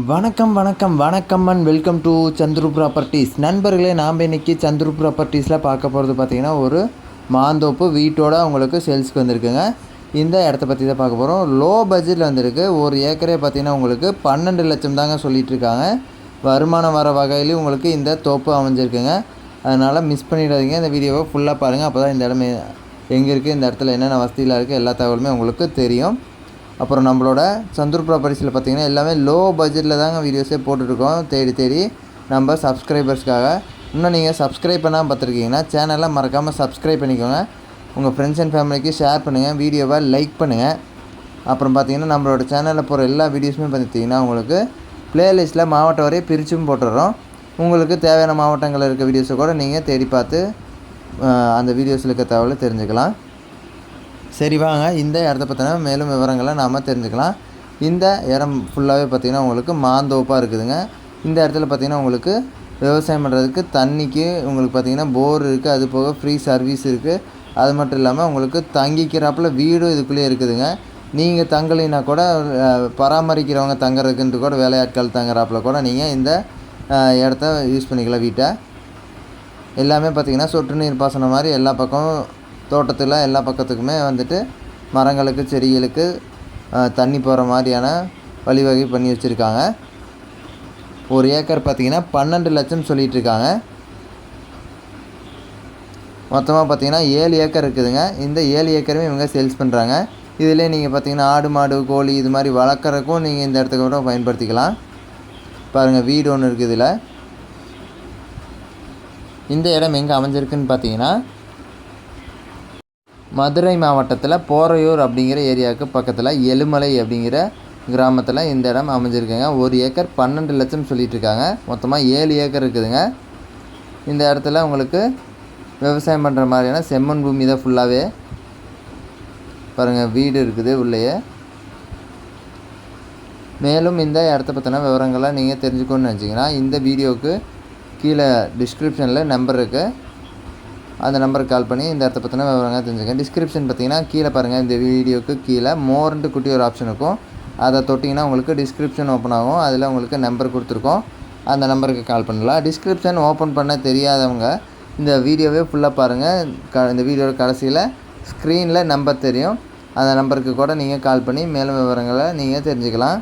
வணக்கம் வணக்கம் வணக்கம் and welcome to Chandru properties. நண்பர்களே நாம் இன்னைக்கு சந்துரு ப்ராப்பர்ட்டிஸில் பார்க்க போகிறது பார்த்தீங்கன்னா ஒரு மாந்தோப்பு வீட்டோட உங்களுக்கு சேல்ஸ்க்கு வந்திருக்குங்க. இந்த இடத்த பற்றி தான் பார்க்க போகிறோம் லோ பட்ஜெட்டில் வந்திருக்கு. ஒரு ஏக்கரே பார்த்தீங்கன்னா உங்களுக்கு பன்னெண்டு லட்சம் தாங்க சொல்லிகிட்ருக்காங்க வருமானம் வர வகையிலும் உங்களுக்கு இந்த தோப்பு அமைஞ்சிருக்குங்க. அதனால் மிஸ் பண்ணிடாதீங்க. இந்த வீடியோவை ஃபுல்லாக பாருங்கள் அப்போ தான் இந்த இடம் எங்கே இருக்குது இந்த இடத்துல என்னென்ன வசதியெலாம் இருக்குது எல்லா தகவலுமே உங்களுக்கு தெரியும். அப்புறம் நம்மளோட சந்தூர் ப்ராப்பர்ட்டிஸில் பார்த்தீங்கன்னா எல்லாமே லோ பட்ஜெட்டில் தாங்க வீடியோஸே போட்டுட்ருக்கோம் தேடி தேடி நம்ம சப்ஸ்கிரைபர்ஸ்க்காக இன்னும் நீங்கள் சப்ஸ்கிரைப் பண்ணாமல் பார்த்துருக்கீங்கன்னா சேனலை மறக்காமல் சப்ஸ்கிரைப் பண்ணிக்கோங்க. உங்கள் ஃப்ரெண்ட்ஸ் அண்ட் ஃபேமிலிக்கு ஷேர் பண்ணுங்கள் வீடியோவை லைக் பண்ணுங்கள் அப்புறம் பார்த்தீங்கன்னா நம்மளோட சேனலில் போகிற எல்லா வீடியோஸுமே பார்த்துட்டிங்கன்னா உங்களுக்கு ப்ளேலிஸ்ட்டில் மாவட்டம் வரையும் பிரிச்சும் போட்டுடுறோம். உங்களுக்கு தேவையான மாவட்டங்களில் இருக்க வீடியோஸை கூட நீங்கள் தேடி பார்த்து அந்த வீடியோஸில் இருக்க தகவலை தெரிஞ்சுக்கலாம். சரி வாங்க. இந்த இடத்த பற்றின மேலும் விவரங்களை நாம் தெரிஞ்சுக்கலாம். இந்த இடம் ஃபுல்லாகவே பார்த்திங்கன்னா உங்களுக்கு மாந்தோப்பாக இருக்குதுங்க. இந்த இடத்துல பார்த்திங்கன்னா உங்களுக்கு விவசாயம் பண்ணுறதுக்கு தண்ணிக்கு உங்களுக்கு பார்த்திங்கன்னா போர் இருக்குது அது போக ஃப்ரீ சர்வீஸ் இருக்குது அது மட்டும் இல்லாமல் உங்களுக்கு தங்கிக்கிறாப்புல வீடும் இதுக்குள்ளேயே இருக்குதுங்க. நீங்கள் தங்கலைன்னா கூட பராமரிக்கிறவங்க தங்குறதுக்குன்ட்டு கூட வேலையாட்கள் தங்குறாப்புல கூட நீங்கள் இந்த இடத்த யூஸ் பண்ணிக்கலாம் வீட்டை. எல்லாமே பார்த்திங்கன்னா சொட்டு நீர் பாசனம் மாதிரி எல்லா பக்கமும் தோட்டத்தில் எல்லா பக்கத்துக்குமே வந்துட்டு மரங்களுக்கு செடிகளுக்கு தண்ணி போகிற மாதிரியான வழிவகை பண்ணி வச்சுருக்காங்க. ஒரு ஏக்கர் பார்த்திங்கன்னா பன்னெண்டு லட்சம் சொல்லிகிட்ருக்காங்க மொத்தமாக பார்த்தீங்கன்னா ஏழு ஏக்கர் இருக்குதுங்க. இந்த ஏழு ஏக்கருமே இவங்க சேல்ஸ் பண்ணுறாங்க இதிலே நீங்கள் பார்த்தீங்கன்னா ஆடு மாடு கோழி இது மாதிரி வளர்க்குறக்கும் நீங்கள் இந்த இடத்துக்கு கூட பயன்படுத்திக்கலாம். பாருங்கள் வீடு ஒன்று இருக்குது இதில். இந்த இடம் எங்கே அமைஞ்சிருக்குன்னு பார்த்தீங்கன்னா மதுரை மாவட்டத்தில் போரையூர் அப்படிங்கிற ஏரியாவுக்கு பக்கத்தில் எலுமலை அப்படிங்கிற கிராமத்தில் இந்த இடம் அமைஞ்சிருக்குங்க. ஒரு ஏக்கர் பன்னெண்டு லட்சம் சொல்லிட்டு இருக்காங்க. மொத்தமாக ஏழு ஏக்கர் இருக்குதுங்க. இந்த இடத்துல உங்களுக்கு விவசாயம் பண்ணுற மாதிரியான செம்மண் பூமி தான் ஃபுல்லாகவே பாருங்கள் வீடு இருக்குது உள்ளேயே. மேலும் இந்த இடத்த பற்றின விவரங்களை நீங்கள் தெரிஞ்சுக்கணும்னு நினச்சிங்கன்னா இந்த வீடியோவுக்கு கீழே டிஸ்கிரிப்ஷனில் நம்பர் இருக்குது அந்த நம்பருக்கு கால் பண்ணி இந்த இடத்த பற்றின விவரங்கள் தெரிஞ்சுக்கங்க. டிஸ்கிரிப்ஷன் பார்த்தீங்கன்னா கீழே பாருங்கள் இந்த வீடியோவுக்கு கீழே மோர்ன்ட்டு குட்டி ஒரு ஆப்ஷன் இருக்கும். அதை தொட்டிங்கன்னா உங்களுக்கு டிஸ்கிரிப்ஷன் ஓப்பன் ஆகும். அதில் உங்களுக்கு நம்பர் கொடுத்துருக்கோம். அந்த நம்பருக்கு கால் பண்ணலாம். டிஸ்கிரிப்ஷன் ஓப்பன் பண்ண தெரியாதவங்க இந்த வீடியோவே ஃபுல்லாக பாருங்கள் க இந்த வீடியோட கடைசியில் ஸ்க்ரீனில் நம்பர் தெரியும். அந்த நம்பருக்கு கூட நீங்கள் கால் பண்ணி மேலும் விவரங்களை நீங்கள் தெரிஞ்சுக்கலாம்.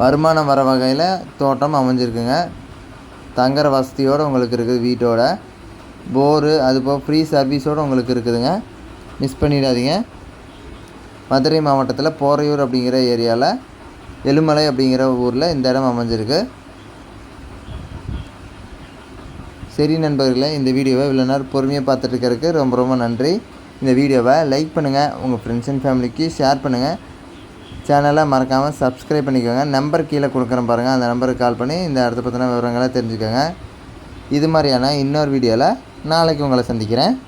வருமானம் வர வகையில் தோட்டம் அமைஞ்சிருக்குங்க. தங்குற வசதியோடு உங்களுக்கு இருக்குது வீட்டோட. போரு அது போக ஃப்ரீ சர்வீஸோடு உங்களுக்கு இருக்குதுங்க. மிஸ் பண்ணிடாதீங்க. மதுரை மாவட்டத்தில் போரையூர் அப்படிங்கிற ஏரியாவில் எலுமலை அப்படிங்கிற ஊரில் இந்த இடம் அமைஞ்சிருக்கு. சரி நண்பர்களே இந்த வீடியோவை இவ்வளோ நேரம் பொறுமையாக பார்த்துட்டு இருக்கிறதுக்கு ரொம்ப ரொம்ப நன்றி. இந்த வீடியோவை லைக் பண்ணுங்கள் உங்கள் ஃப்ரெண்ட்ஸ் அண்ட் ஃபேமிலிக்கு ஷேர் பண்ணுங்கள் சேனலை மறக்காமல் சப்ஸ்கிரைப் பண்ணிக்கோங்க. நம்பர் கீழே கொடுக்குறேன் பாருங்கள் அந்த நம்பருக்கு கால் பண்ணி இந்த இடத்த பற்றின விவரங்களை தெரிஞ்சுக்கோங்க. இது மாதிரியான இன்னொரு வீடியோவில் நாளைக்கு உங்களை சந்திக்கிறேன்.